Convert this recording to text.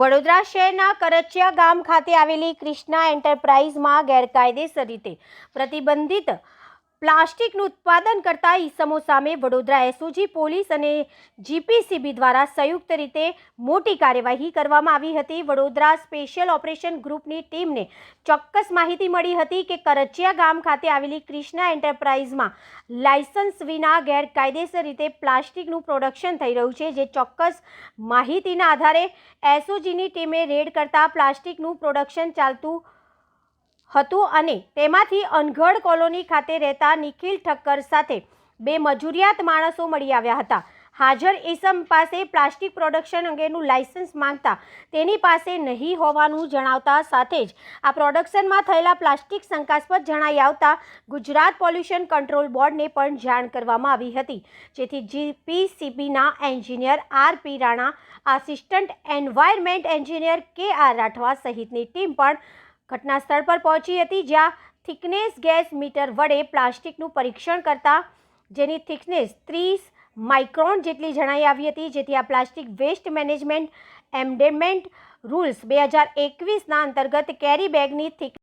વડોદરા શહેરના કરચિયા ગામ ખાતે આવેલી ક્રિષ્ના એન્ટરપ્રાઇઝમાં ગેરકાયદેસર રીતે પ્રતિબંધિત પ્લાસ્ટિકનું ઉત્પાદન કરતા ઈસમો સામે વડોદરા એસઓજી પોલીસ અને જીપીસીબી દ્વારા સંયુક્ત રીતે મોટી કાર્યવાહી કરવામાં આવી હતી. વડોદરા સ્પેશિયલ ઓપરેશન ગ્રુપની ટીમને ચોક્કસ માહિતી મળી હતી કે કરચિયા ગામ ખાતે આવેલી ક્રિષ્ના એન્ટરપ્રાઇઝમાં લાયસન્સ વિના ગેરકાયદેસર રીતે પ્લાસ્ટિકનું પ્રોડક્શન થઈ રહ્યું છે, જે ચોક્કસ માહિતીના આધારે એસઓજીની ટીમે રેડ કરતા પ્લાસ્ટિકનું પ્રોડક્શન ચાલતું હતું અને તેમાંથી અનગઢ કોલોની ખાતે રહેતા નિખિલ ઠક્કર સાથે બે મજૂરિયાત માણસો મળી આવ્યા હતા. હાજર ઇસમ પાસે પ્લાસ્ટિક પ્રોડક્શન અંગેનું લાયસન્સ માંગતા તેની પાસે નહીં હોવાનું જણાવતા સાથે જ આ પ્રોડક્શનમાં થયેલા પ્લાસ્ટિક શંકાસ્પદ જણાઈ આવતા ગુજરાત પોલ્યુશન કંટ્રોલ બોર્ડને પણ જાણ કરવામાં આવી હતી, જેથી જીપીસીબીના engineer R P Rana, assistant environment engineer K R Rathwa સહિતની ટીમ પણ ઘટના સ્થળ પર પહોંચી હતી જ્યાં થિકનેસ ગેસ મીટર વડે પ્લાસ્ટિકનું પરીક્ષણ કરતા, જેની થિકનેસ ત્રીસ માઇક્રોન જેટલી જણાઈ આવી હતી, જેથી આ plastic waste management amendment rules બે હજાર એકવીસના અંતર્ગત કેરી બેગની થિક